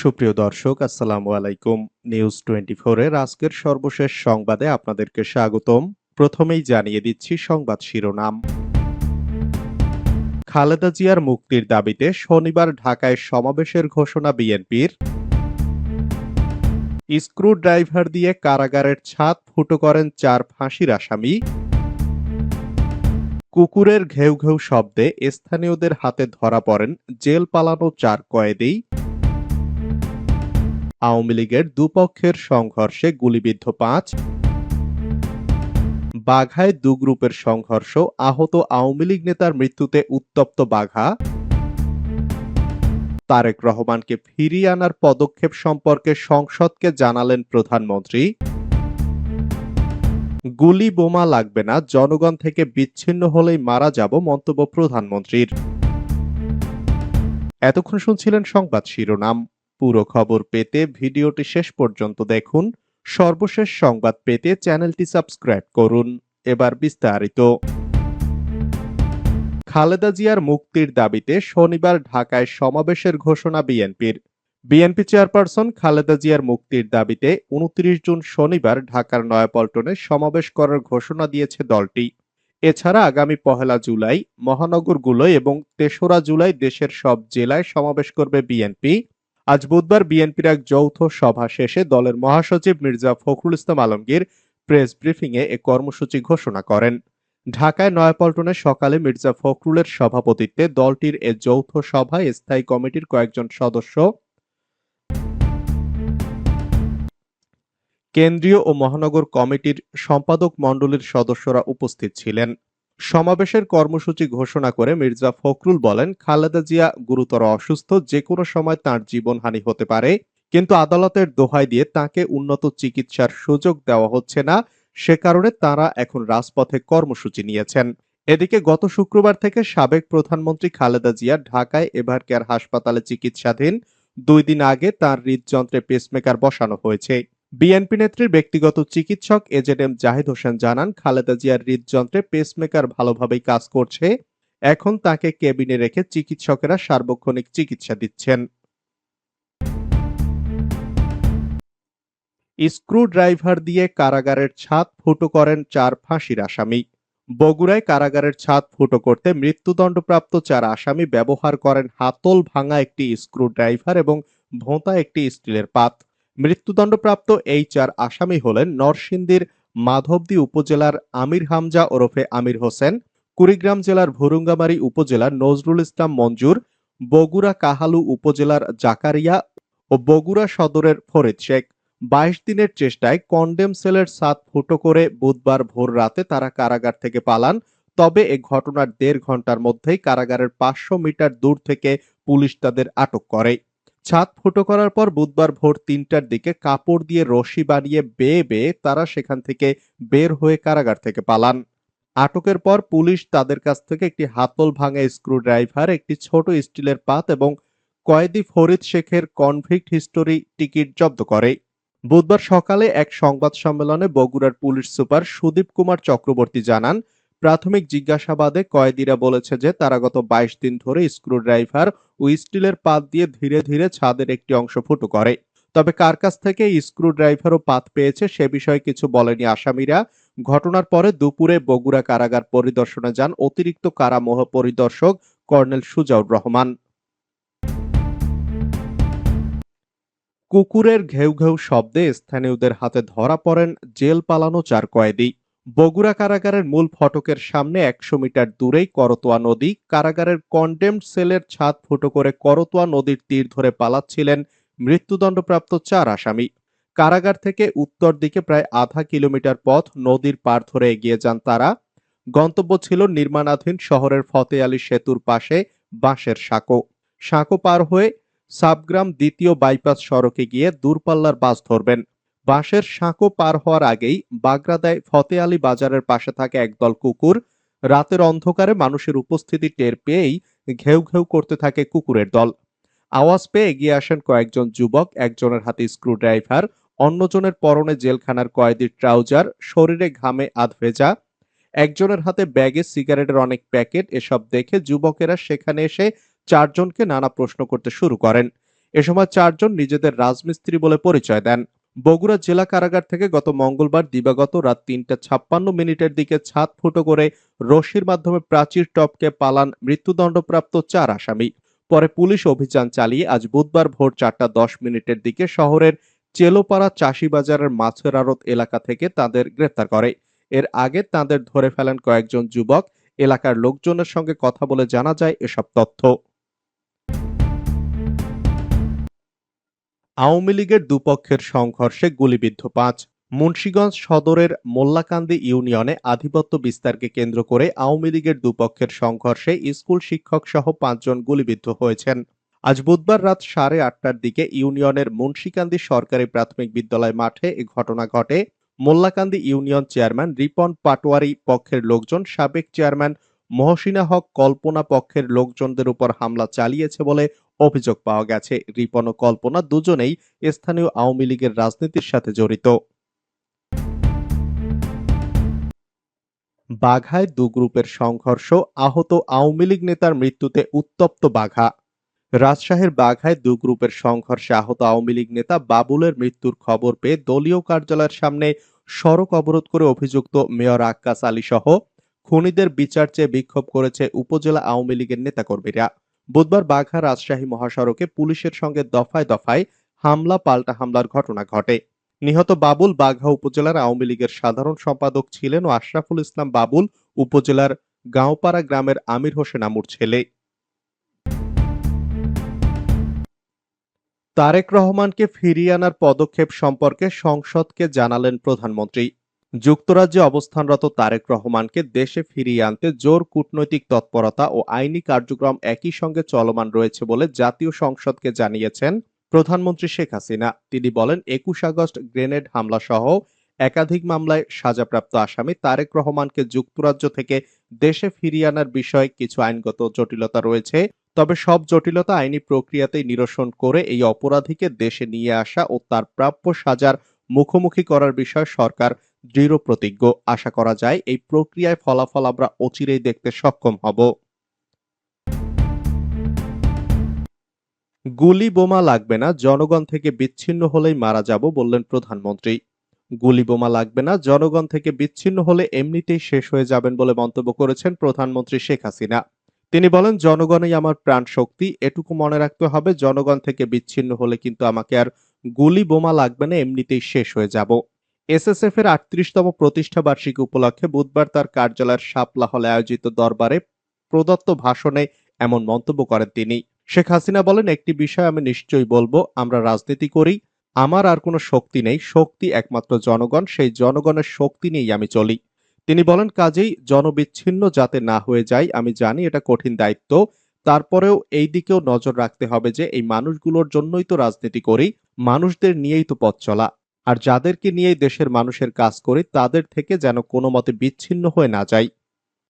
সুপ্রিয় দর্শক, আসসালামু আলাইকুম। নিউজ টোয়েন্টি এর আজকের সর্বশেষ সংবাদে আপনাদেরকে স্বাগতম। প্রথমেই জানিয়ে দিচ্ছি সংবাদ শিরোনাম। খালেদা জিয়ার মুক্তির দাবিতে শনিবার ঢাকায় সমাবেশের ঘোষণা বিএনপির। স্ক্রু ড্রাইভার দিয়ে কারাগারের ছাদ ফুটো করেন চার ফাঁসির আসামি। কুকুরের ঘেউ ঘেউ শব্দে স্থানীয়দের হাতে ধরা পড়েন জেল পালানো চার কয়েদি। আওয়ামী লীগের দুপক্ষের সংঘর্ষে গুলিবিদ্ধ পাঁচ। বাঘায় দু গ্রুপের সংঘর্ষ, আহত আওয়ামী লীগ নেতার মৃত্যুতে উত্তপ্ত বাঘা। তারেক রহমানকে ফিরিয়ে আনার পদক্ষেপ সম্পর্কে সংসদকে জানালেন প্রধানমন্ত্রী। গুলি বোমা লাগবে না, জনগণ থেকে বিচ্ছিন্ন হলেই মারা যাব মন্তব্য প্রধানমন্ত্রীর। এতক্ষণ শুনছিলেন সংবাদ শিরোনাম। পুরো খবর পেতে ভিডিওটি শেষ পর্যন্ত দেখুন। সর্বশেষ সংবাদ পেতে চ্যানেলটি সাবস্ক্রাইব করুন। এবার বিস্তারিত। খালেদা জিয়ার মুক্তির দাবিতে শনিবার ঢাকায় সমাবেশের ঘোষণা বিএনপির। বিএনপি চেয়ারপারসন খালেদা জিয়ার মুক্তির দাবিতে উনত্রিশ জুন শনিবার ঢাকার নয়াপল্টনে সমাবেশ করার ঘোষণা দিয়েছে দলটি। এছাড়া আগামী পহেলা জুলাই মহানগরগুলোয় এবং তেসরা জুলাই দেশের সব জেলায় সমাবেশ করবে বিএনপি। আজ বুধবার বিএনপির এক যৌথ সভা শেষে দলের মহাসচিব মির্জা ফখরুল ইসলাম আলমগীর প্রেস ব্রিফিংয়ে এ কর্মসূচি ঘোষণা করেন। ঢাকায় নয়াপল্টনে সকালে মির্জা ফখরুলের সভাপতিত্বে দলটির এ যৌথ সভায় স্থায়ী কমিটির কয়েকজন সদস্য কেন্দ্রীয় ও মহানগর কমিটির সম্পাদক মণ্ডলীর সদস্যরা উপস্থিত ছিলেন। সমাবেশের কর্মসূচি ঘোষণা করে মির্জা ফখরুল বলেন, খালেদা জিয়া গুরুতর অসুস্থ, যে কোনো সময় তার জীবনহানি হতে পারে, কিন্তু আদালতের দোহাই দিয়ে তাকে উন্নত চিকিৎসার সুযোগ দেওয়া হচ্ছে না। সে কারণে তারা এখন রাজপথে কর্মসূচি নিয়েছেন। এদিকে গত শুক্রবার থেকে সাবেক প্রধানমন্ত্রী খালেদা জিয়া ঢাকায় এভার কেয়ার হাসপাতালে চিকিৎসাধীন। দুই দিন আগে তার হৃদযন্ত্রে পেসমেকার বসানো হয়েছে। বিএনপি নেত্রীর ব্যক্তিগত চিকিৎসক এজেড এম জাহিদ হোসেন জানান, খালেদা জিয়ার হৃদযন্ত্রে পেসমেকার ভালোভাবেই কাজ করছে। এখন তাকে কেবিনে রেখে চিকিৎসকেরা সার্বক্ষণিক চিকিৎসা দিচ্ছেন। স্ক্রু ড্রাইভার দিয়ে কারাগারের ছাদ ফুটো করেন চার ফাঁসির আসামি। বগুড়ায় কারাগারের ছাদ ফুটো করতে মৃত্যুদণ্ডপ্রাপ্ত চার আসামি ব্যবহার করেন হাতল ভাঙা একটি স্ক্রু ড্রাইভার এবং ভোঁতা একটি স্টিলের পাত। মৃত্যুদণ্ডপ্রাপ্ত এই চার আসামি হলেন নরসিংদীর মাধবদী উপজেলার আমির হামজা ওরফে আমির হোসেন, কুড়িগ্রাম জেলার ভুরুঙ্গামারী উপজেলার নজরুল ইসলাম মঞ্জুর, বগুড়া কাহালু উপজেলার জাকারিয়া ও বগুড়া সদরের ফরিদ শেখ। বাইশ দিনের চেষ্টায় কন্ডেম সেলের সাত ফুটো করে বুধবার ভোর রাতে তারা কারাগার থেকে পালান, তবে এ ঘটনার দেড় ঘণ্টার মধ্যেই কারাগারের পাঁচশো মিটার দূর থেকে পুলিশ তাদের আটক করে। ছাদ ফুটো করার পর বুধবার ভোর তিনটার দিকে কাপড় দিয়ে রশি বানিয়ে বেয়ে বেয়ে তারা সেখান থেকে বের হয়ে কারাগার থেকে পালান। আটকের পর পুলিশ তাদের কাছ থেকে একটি হাতল ভাঙা স্ক্রু ড্রাইভার একটি ছোট স্টিলের পাত এবং কয়েদি ফরিদ শেখের কনভিক্ট হিস্টোরি টিকিট জব্দ করে। বুধবার সকালে এক সংবাদ সম্মেলনে বগুড়ার পুলিশ সুপার সুদীপ কুমার চক্রবর্তী জানান প্রাথমিক জিজ্ঞাসাবাদে কয়েদিরা বলেছে যে, তারা গত বাইশ দিন ধরে স্ক্রু ড্রাইভার ও স্টিলের পাত দিয়ে ধীরে ধীরে ছাদের একটি অংশ ফুটো করে। তবে কার কাছ থেকে স্ক্রু ড্রাইভার ও পাত পেয়েছে সে বিষয়ে কিছু বলেনি আসামিরা। ঘটনার পরে দুপুরে বগুড়া কারাগার পরিদর্শনে যান অতিরিক্ত কারা মহাপরিদর্শক কর্নেল সুজাউর রহমান। কুকুরের ঘেউ ঘেউ শব্দে স্থানীয়দের হাতে ধরা পড়েন জেল পালানো চার কয়েদি। বগুড়া কারাগারের মূল ফটকের সামনে একশো মিটার দূরেই করতোয়া নদী। কারাগারের কন্ডেমড সেলের ছাদ ফুটো করে করতোয়া নদীর তীর ধরে পালাচ্ছিলেন মৃত্যুদণ্ডপ্রাপ্ত চার আসামি। কারাগার থেকে উত্তর দিকে প্রায় আধা কিলোমিটার পথ নদীর পার ধরে এগিয়ে যান তারা। গন্তব্য ছিল নির্মাণাধীন শহরের ফতে আলী সেতুর পাশে বাঁশের সাঁকো। সাঁকো পার হয়ে সাবগ্রাম দ্বিতীয় বাইপাস সড়কে গিয়ে দূরপাল্লার বাস ধরবেন। বাঁশের সাঁকো পার হওয়ার আগেই বাগরাদায় ফতে আলী বাজারের পাশে থাকে একদল কুকুর। রাতের অন্ধকারে মানুষের উপস্থিতি টের পেয়েই ঘেউ ঘেউ করতে থাকে কুকুরের দল। আওয়াজ পেয়ে এগিয়ে আসেন কয়েকজন যুবক, একজনের হাতে স্ক্রু ড্রাইভার অন্যজনের পরনে জেলখানার কয়েদির ট্রাউজার, শরীরে ঘামে আধ ভেজা একজনের হাতে ব্যাগে সিগারেটের অনেক প্যাকেট, এসব দেখে যুবকেরা সেখানে এসে চারজনকে নানা প্রশ্ন করতে শুরু করেন। এ সময় চারজন নিজেদের রাজমিস্ত্রি বলে পরিচয় দেন। বগুড়া জেলা কারাগার থেকে গত মঙ্গলবার দিবাগত রাত তিনটা ছাপ্পান্ন মিনিটের দিকে ছাদ ফুটো করে রশির মাধ্যমে প্রাচীর টপকে পালান মৃত্যুদণ্ডপ্রাপ্ত চার আসামি। পরে পুলিশ অভিযান চালিয়ে আজ বুধবার ভোর চারটা দশ মিনিটের দিকে শহরের চেলোপাড়া চাষিবাজারের মাছের আড়ত এলাকা থেকে তাদের গ্রেপ্তার করে। এর আগে তাদের ধরে ফেলেন কয়েকজন যুবক। এলাকার লোকজনের সঙ্গে কথা বলে জানা যায় এসব তথ্য। আওয়ামী লীগের দুপক্ষের সংঘর্ষে গুলিবিদ্ধ পাঁচ। মুন্সীগঞ্জ সদরের মোল্লাকান্দি ইউনিয়নে আধিপত্য বিস্তারকে কেন্দ্র করে আওয়ামী লীগের দুপক্ষের সংঘর্ষে স্কুল শিক্ষক সহ পাঁচজন গুলিবিদ্ধ হয়েছেন। আজ বুধবার রাত সাড়ে আটটার দিকে ইউনিয়নের মুন্সীকান্দি সরকারি প্রাথমিক বিদ্যালয় মাঠে এ ঘটনা ঘটে। মোল্লাকান্দি ইউনিয়ন চেয়ারম্যান রিপন পাটোয়ারি পক্ষের লোকজন সাবেক চেয়ারম্যান মহসিনা হক কল্পনা পক্ষের লোকজনদের উপর হামলা চালিয়েছে বলে অভিযোগ পাওয়া গেছে। রিপন ও কল্পনা দুজনেই স্থানীয় আওয়ামী লীগের রাজনীতির সাথে জড়িত। বাঘায় দু গ্রুপের সংঘর্ষ, আহত আওয়ামী লীগ নেতার মৃত্যুতে উত্তপ্ত বাঘা। রাজশাহীর বাঘায় দু গ্রুপের সংঘর্ষে আহত আওয়ামী লীগ নেতা বাবুলের মৃত্যুর খবর পেয়ে দলীয় কার্যালয়ের সামনে সড়ক অবরোধ করে অভিযুক্ত মেয়র আক্কাস আলী সহ খুনিদের বিচার চেয়ে বিক্ষোভ করেছে উপজেলা আওয়ামী লীগের নেতাকর্মীরা। বুধবার বাঘা রাজশাহী মহাসড়কে পুলিশের সঙ্গে দফায় দফায় হামলা, পাল্টা হামলার ঘটনা ঘটে। নিহত বাবুল বাঘা উপজেলার আওয়ামী লীগের সাধারণ সম্পাদক ছিলেন ও আশরাফুল ইসলাম বাবুল উপজেলার গাঁওপাড়া গ্রামের আমির হোসেন আমুর ছেলে। তারেক রহমানকে ফিরিয়ে আনার পদক্ষেপ সম্পর্কে সংসদকে জানালেন প্রধানমন্ত্রী। যুক্তরাজ্যে অবস্থানরত তারেক রহমানকে দেশে ফিরিয়ে আনতে জোর কূটনৈতিক তৎপরতা ও আইনি কার্যক্রম একই সঙ্গে চলমান রয়েছে বলে জাতীয় সংসদকে জানিয়েছেন প্রধানমন্ত্রী শেখ হাসিনা। তিনি বলেন, একুশ আগস্ট গ্রেনেড হামলা সহ একাধিক মামলায় সাজাপ্রাপ্ত আসামি তারেক রহমানকে যুক্তরাজ্য থেকে দেশে ফিরিয়ে আনার বিষয়ে কিছু আইনগত জটিলতা রয়েছে। তবে সব জটিলতা আইনি প্রক্রিয়াতেই নিরসন করে এই অপরাধীকে দেশে নিয়ে আসা ও তার প্রাপ্য সাজার মুখোমুখি করার বিষয়ে সরকার দৃঢ় প্রতিজ্ঞ। আশা করা যায় এই প্রক্রিয়ায় ফলাফল আমরা অচিরেই দেখতে সক্ষম হব। গুলি বোমা লাগবে না, জনগণ থেকে বিচ্ছিন্ন হলেই মারা যাব বললেন প্রধানমন্ত্রী। গুলি বোমা লাগবে না, জনগণ থেকে বিচ্ছিন্ন হলে এমনিতেই শেষ হয়ে যাবেন বলে মন্তব্য করেছেন প্রধানমন্ত্রী শেখ হাসিনা। তিনি বলেন, জনগণই আমার প্রাণ শক্তি এটুকু মনে রাখতে হবে, জনগণ থেকে বিচ্ছিন্ন হলে কিন্তু আমাকে আর গুলি বোমা লাগবে না, এমনিতেই শেষ হয়ে যাব। এসএসএফ এর আটত্রিশতম প্রতিষ্ঠা বার্ষিকী উপলক্ষে বুধবার তার কার্যালয়ের শাপলা হলে আয়োজিত দরবারে প্রদত্ত ভাষণে এমন মন্তব্য করেন তিনি। শেখ হাসিনা বলেন, একটি বিষয় আমি নিশ্চয়ই বলব, আমরা রাজনীতি করি, আমার আর কোনো শক্তি নেই, শক্তি একমাত্র জনগণ, সেই জনগণের শক্তি নিয়েই আমি চলি। তিনি বলেন, কাজেই জনবিচ্ছিন্ন যাতে না হয়ে যায়, আমি জানি এটা কঠিন দায়িত্ব, তারপরেও এই দিকেও নজর রাখতে হবে যে, এই মানুষগুলোর জন্যই তো রাজনীতি করি, মানুষদের নিয়েই তো পথ চলা। আর যাদেরকে নিয়েই দেশের মানুষের কাজ করি, তাদের থেকে যেন কোনো মতে বিচ্ছিন্ন হয়ে না যায়